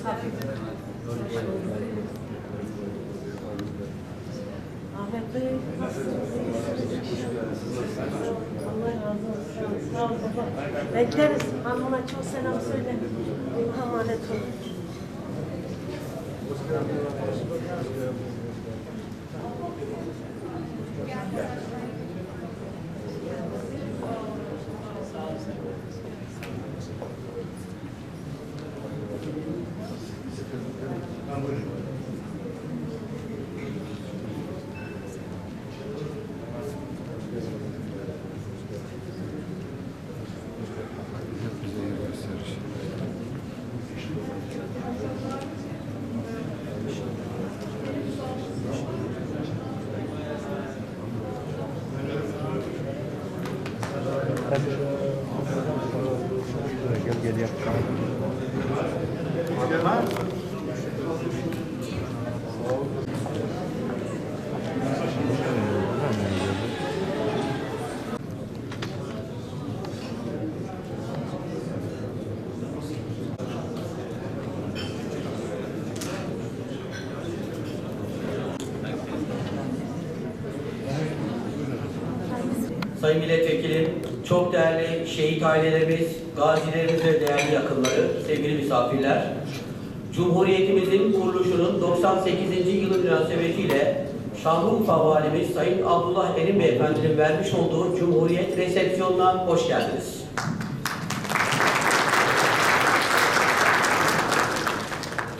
Ahmet Bey? Allah razı olsun. Bekleriz. Hanıma çok selam söyle. Allah'a emanet olun. Gel gel yap. Sayın Milletvekilim, çok değerli şehit ailelerimiz, gazilerimiz ve değerli yakınları, sevgili misafirler, Cumhuriyetimizin kuruluşunun 98. yılı münasebetiyle Şanlıurfa Valimiz Sayın Abdullah Erim Beyefendi'nin vermiş olduğu Cumhuriyet resepsiyonuna hoş geldiniz.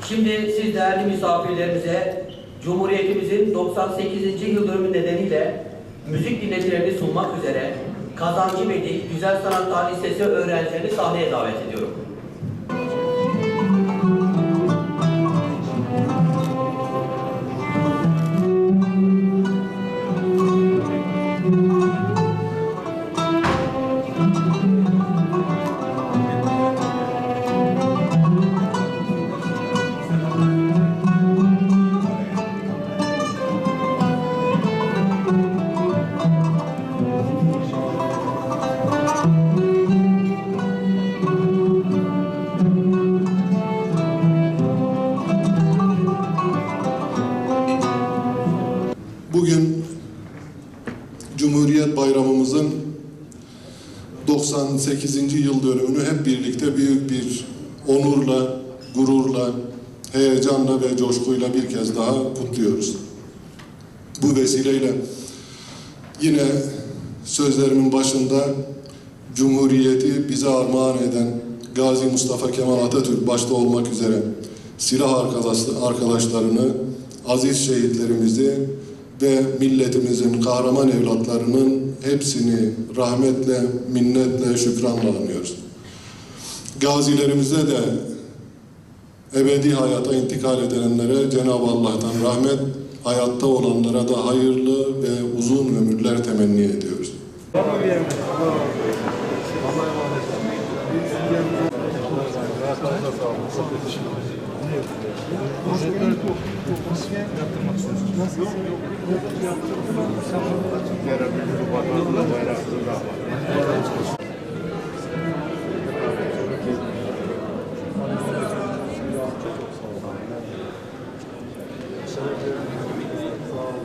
Şimdi siz değerli misafirlerimize Cumhuriyetimizin 98. yıl dönümü nedeniyle müzik dinletilerini sunmak üzere Kazancı Bedi Güzel Sanatlar Lisesi öğrencilerini sahneye davet ediyorum. Cumhuriyet Bayramımızın 98. yıl dönümünü hep birlikte büyük bir onurla, gururla, heyecanla ve coşkuyla bir kez daha kutluyoruz. Bu vesileyle yine sözlerimin başında Cumhuriyeti bize armağan eden Gazi Mustafa Kemal Atatürk başta olmak üzere silah arkadaş- arkadaşlarını, aziz şehitlerimizi ve milletimizin kahraman evlatlarının hepsini rahmetle, minnetle, şükranla anıyoruz. Gazilerimize de ebedi hayata intikal edenlere Cenab-ı Allah'tan rahmet, hayatta olanlara da hayırlı ve uzun ömürler temenni ediyoruz. Projeleri yaptırmak istiyorsunuz. Yok yok. Yaptırmak istiyorsunuz. Yarabbim, Allah'a emanet olun.